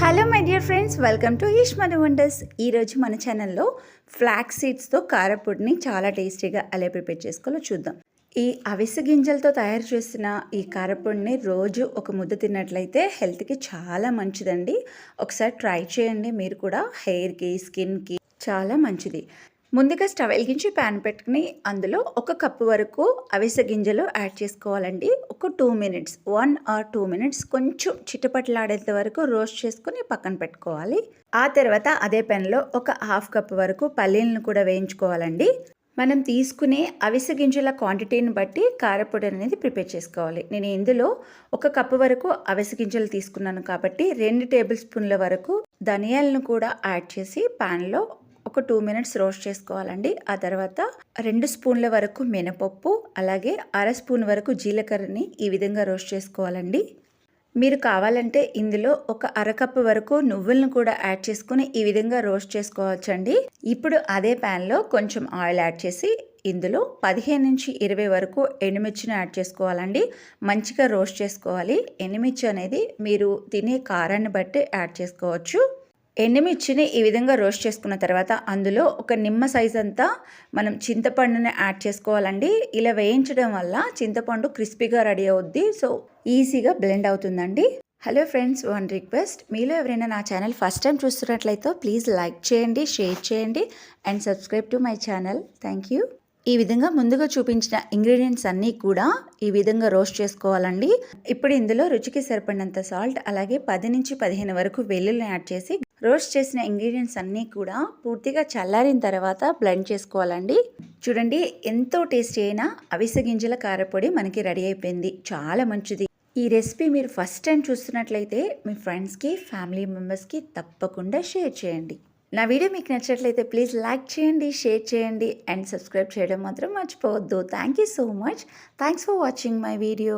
Hello my dear friends welcome to Eesh wonders ఈరోజు మన ఛానల్లో ఫ్లాక్ సీడ్స్తో కారపొడిని చాలా టేస్టీగా ఎలా ప్రిపేర్ చేసుకోవాలో చూద్దాం. ఈ అవిసె గింజలతో తయారు చేసిన ఈ కారపొడిని రోజు ఒక ముద్ద తిన్నట్లయితే హెల్త్కి చాలా మంచిదండి. ఒకసారి ట్రై చేయండి. మీరు కూడా హెయిర్కి స్కిన్కి చాలా మంచిది. ముందుగా స్టవ్ వెలిగించి ప్యాన్ పెట్టుకుని అందులో ఒక కప్పు వరకు అవిసె గింజలు యాడ్ చేసుకోవాలండి. ఒక two minutes one or two minutes కొంచెం చిటపట్లాడేంత వరకు రోస్ట్ చేసుకుని పక్కన పెట్టుకోవాలి. ఆ తర్వాత అదే పెన్లో ఒక హాఫ్ కప్ వరకు పల్లీలను కూడా వేయించుకోవాలండి. మనం తీసుకునే అవిసె గింజల క్వాంటిటీని బట్టి కారపొడి అనేది ప్రిపేర్ చేసుకోవాలి. నేను ఇందులో ఒక కప్పు వరకు అవిసె గింజలు తీసుకున్నాను కాబట్టి రెండు టేబుల్ స్పూన్ల వరకు ధనియాలను కూడా యాడ్ చేసి ప్యాన్లో ఒక టూ మినిట్స్ రోస్ట్ చేసుకోవాలండి. ఆ తర్వాత రెండు స్పూన్ల వరకు మినపప్పు అలాగే అర స్పూన్ వరకు జీలకర్రని ఈ విధంగా రోస్ట్ చేసుకోవాలండి. మీరు కావాలంటే ఇందులో ఒక అరకప్పు వరకు నువ్వులను కూడా యాడ్ చేసుకుని ఈ విధంగా రోస్ట్ చేసుకోవచ్చండి. ఇప్పుడు అదే ప్యాన్లో కొంచెం ఆయిల్ యాడ్ చేసి ఇందులో పదిహేను నుంచి ఇరవై వరకు ఎండుమిర్చిని యాడ్ చేసుకోవాలండి. మంచిగా రోస్ట్ చేసుకోవాలి. ఎండుమిర్చి అనేది మీరు తినే కారాన్ని బట్టి యాడ్ చేసుకోవచ్చు. ఎండుమిర్చిని ఈ విధంగా రోస్ట్ చేసుకున్న తర్వాత అందులో ఒక నిమ్మ సైజ్ అంతా మనం చింతపండుని యాడ్ చేసుకోవాలండి. ఇలా వేయించడం వల్ల చింతపండు క్రిస్పీగా రెడీ అవుద్ది. సో ఈజీగా బ్లెండ్ అవుతుందండి. హలో ఫ్రెండ్స్ వన్ రిక్వెస్ట్ మీలో ఎవరైనా నా ఛానల్ ఫస్ట్ టైం చూస్తున్నట్లయితే ప్లీజ్ లైక్ చేయండి షేర్ చేయండి and subscribe to my channel thank you ఈ విధంగా ముందుగా చూపించిన ఇంగ్రీడియంట్స్ అన్నీ కూడా ఈ విధంగా రోస్ట్ చేసుకోవాలండి. ఇప్పుడు ఇందులో రుచికి సరిపడినంత సాల్ట్ అలాగే పది నుంచి పదిహేను వరకు వెల్లుల్ని యాడ్ చేసి రోస్ట్ చేసిన ఇంగ్రీడియంట్స్ అన్నీ కూడా పూర్తిగా చల్లారిన తర్వాత బ్లెండ్ చేసుకోవాలండి. చూడండి ఎంతో టేస్టీ అయిన అవిసె గింజల కారపొడి మనకి రెడీ అయిపోయింది. చాలా మంచిది. ఈ రెసిపీ మీరు ఫస్ట్ టైం చూస్తున్నట్లయితే మీ ఫ్రెండ్స్కి ఫ్యామిలీ మెంబర్స్కి తప్పకుండా షేర్ చేయండి. నా వీడియో మీకు నచ్చినట్లయితే ప్లీజ్ లైక్ చేయండి షేర్ చేయండి అండ్ సబ్స్క్రైబ్ చేయడం మాత్రం మర్చిపోవద్దు. Thank you so much. Thanks for watching my video.